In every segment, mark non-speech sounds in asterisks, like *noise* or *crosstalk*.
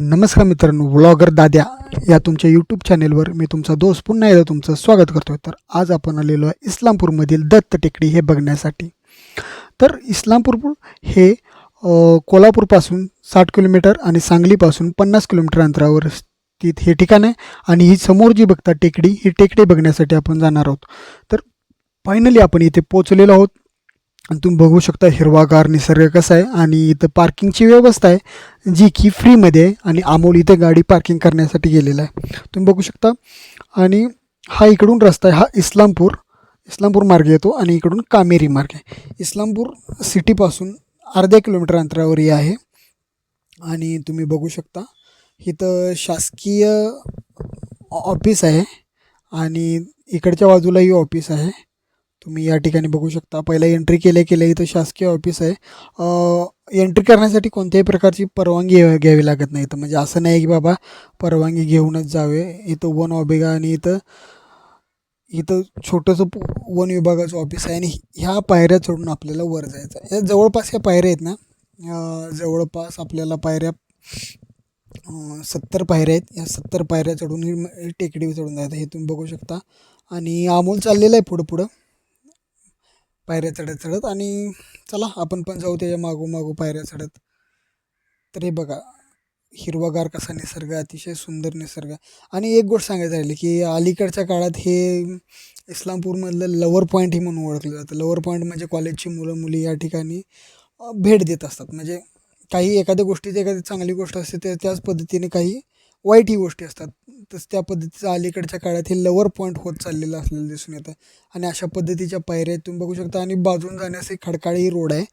नमस्कार मित्रांनो व्लॉगर दाद्या या तुमच्या यूट्यूब चॅनेलवर मी तुमचा दोस्त पुन्हा एकदा तुमचं स्वागत करतो तर आज आपण आलेलो आहे इस्लामपूरमधील दत्त टेकडी हे बघण्यासाठी. तर इस्लामपूर हे कोल्हापूरपासून साठ किलोमीटर आणि सांगलीपासून पन्नास किलोमीटर अंतरावर स्थित हे ठिकाण आहे आणि ही समोर जी बघता टेकडी ही टेकडी बघण्यासाठी आपण जाणार आहोत. तर फायनली आपण इथे पोचलेलो आहोत. तुम्ही बघू शकता हिरवागार निसर्ग कसा आहे आणि इथं पार्किंगची व्यवस्था आहे जी की फ्रीमध्ये आहे आणि अमोल इथं गाडी पार्किंग करण्यासाठी गेलेला आहे. तुम्ही बघू शकता. आणि हा इकडून रस्ता आहे हा इस्लामपूर इस्लामपूर मार्ग येतो आणि इकडून कामेरी मार्ग आहे. इस्लामपूर सिटीपासून अर्ध्या किलोमीटर अंतरावर हे आहे. आणि तुम्ही बघू शकता इथं शासकीय ऑफिस आहे आणि इकडच्या बाजूलाही ऑफिस आहे. तुम्ही या ठिकाणी बघू शकता. पहिला एंट्री केल्या केल्या इथं शासकीय ऑफिस आहे. एंट्री करण्यासाठी कोणत्याही प्रकारची परवानगी घ्यावी घ्यावी लागत नाही. इथं म्हणजे असं नाही की बाबा परवानगी घेऊनच जावे. इथं वन ऑबेगा आणि इथं इथं छोटंसं वन विभागाचं ऑफिस आहे. आणि ह्या पायऱ्या चढून आपल्याला वर जायचं आहे. या जवळपास ह्या पायऱ्या आहेत ना? जवळपास आपल्याला पायऱ्या सत्तर पायऱ्या आहेत. या सत्तर पायऱ्या चढून ही टेकडी चढून जायचं हे तुम्ही बघू शकता. आणि अमोल चाललेलं आहे पुढं पुढं. पायऱ्या चढत चढत आणि चला आपण पण जाऊ त्याच्या मागोमागो पायऱ्या चढत. तर हे बघा हिरवागार कसा निसर्ग अतिशय सुंदर निसर्ग. आणि एक गोष्ट सांगायचं राहिली की अलीकडच्या काळात हे इस्लामपूरमधलं लवर पॉईंट हे म्हणून ओळखलं जातं. लवर पॉईंट म्हणजे कॉलेजची मुलं मुली या ठिकाणी भेट देत असतात. म्हणजे काही एखाद्या गोष्टीची एखादी चांगली गोष्ट असते त्या त्याच पद्धतीने काही वाईटही गोष्टी असतात. तस त्या पद्धतीचं अलीकडच्या काळात हे लवर पॉईंट होत चाललेलं असलेलं दिसून येतं. आणि अशा पद्धतीच्या पायऱ्या तुम्ही बघू शकता. आणि बाजून जाण्यास एक खडकाळी रोड आहे.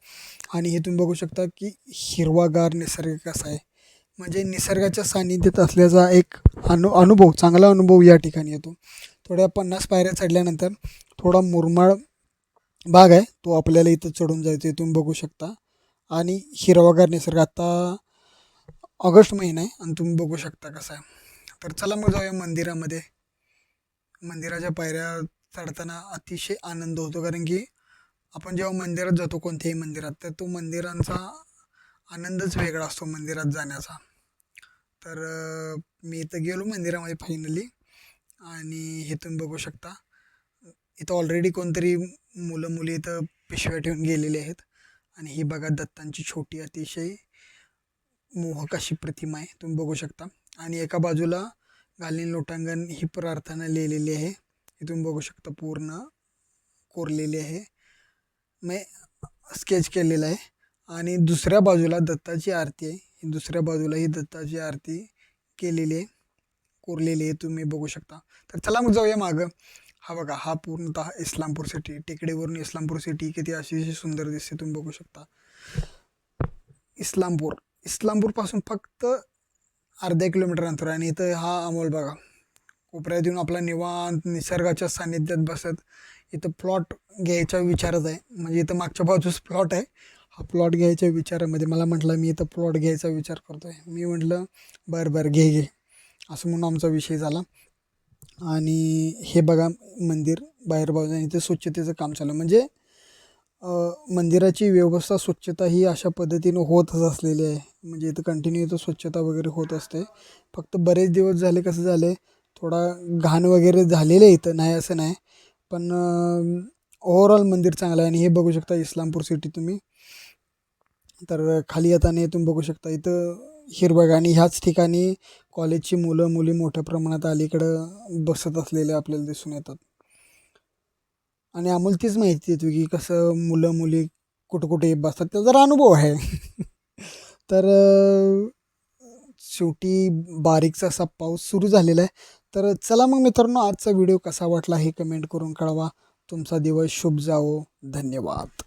आणि हे तुम्ही बघू शकता की हिरवागार निसर्ग कसा आहे. म्हणजे निसर्गाच्या सानिध्यात असल्याचा एक अनु अनुभव चांगला अनुभव या ठिकाणी येतो. थोड्या पन्नास पायऱ्या चढल्यानंतर थोडा मुरमाड भाग आहे. तो आपल्याला इथं चढून जायचं आहे तुम्ही बघू शकता. आणि हिरवागार निसर्ग. आता ऑगस्ट महिना आहे आणि तुम्ही बघू शकता कसं आहे. तर चला मग जाऊया मंदिरामध्ये. मंदिराच्या पायऱ्या चढताना अतिशय आनंद होतो कारण की आपण जेव्हा मंदिरात जातो कोणत्याही मंदिरात तर तो मंदिरांचा आनंदच वेगळा असतो मंदिरात जाण्याचा. तर मी इथं गेलो मंदिरामध्ये फायनली आणि हे तुम्ही बघू शकता. इथं ऑलरेडी कोणतरी मुलं मुली इथं पिशव्या ठेवून गेलेले आहेत. आणि ही बघा दत्तांची छोटी अतिशय मोहक अशी प्रतिमा आहे तुम्ही बघू शकता. आणि एका बाजूला घालीन लोटांगण ही प्रार्थना लिहिलेली आहे. हे तुम्ही बघू शकता पूर्ण कोरलेली आहे. मी स्केच केलेलं आहे. आणि दुसऱ्या बाजूला दत्ताची आरती आहे. ही दुसऱ्या बाजूला ही दत्ताची आरती केलेली आहे. कोरलेली आहे तुम्ही बघू शकता. तर चला मग जाऊया मागं. हा बघा हा पूर्णतः इस्लामपूर सिटी टेकडीवरून इस्लामपूर सिटी किती अशी सुंदर दिसते तुम्ही बघू शकता. इस्लामपूर. इस्लामपूरपासून फक्त अर्ध्या किलोमीटर अंतर आणि इथं हा अमोल बघा. कोपऱ्यात येऊन आपला निवांत निसर्गाच्या सानिध्यात बसत. इथं प्लॉट घ्यायचा विचारच आहे. म्हणजे इथं मागच्या बाजूस प्लॉट आहे. हा प्लॉट घ्यायच्या विचारामध्ये मला म्हटलं मी इथं प्लॉट घ्यायचा विचार करतो आहे मी म्हटलं बरं बरं घे घे. असं म्हणून आमचा विषय झाला. आणि हे बघा मंदिर बाहेर बाजूने इथे स्वच्छतेचं काम चालू म्हणजे मंदिराची व्यवस्था स्वच्छता ही अशा पद्धतीनं होतच असलेली आहे. म्हणजे इथं कंटिन्यू इथं स्वच्छता वगैरे होत असते. फक्त बरेच दिवस झाले कसं झाले थोडा घाण वगैरे झालेलं आहे इथं नाही असं नाही. पण ओव्हरऑल मंदिर चांगलं आहे आणि हे बघू शकता इस्लामपूर सिटी तुम्ही. तर खाली येताना तुम्ही बघू शकता. इथं हिरवळ आणि ह्याच ठिकाणी कॉलेजची मुलं मुली मोठ्या प्रमाणात अलीकडं बसत असलेले आपल्याला दिसून येतात. आणि आम्हाला तीच माहिती देतो की कसं मुलं मुली कुठं कुठे बसतात. त्याचा जरा अनुभव आहे. *laughs* तर शेवटी बारीकचा असा पाऊस सुरू झालेला आहे. तर चला मग मित्रांनो आजचा व्हिडिओ कसा वाटला हे कमेंट करून कळवा. तुमचा दिवस शुभ जावो. धन्यवाद.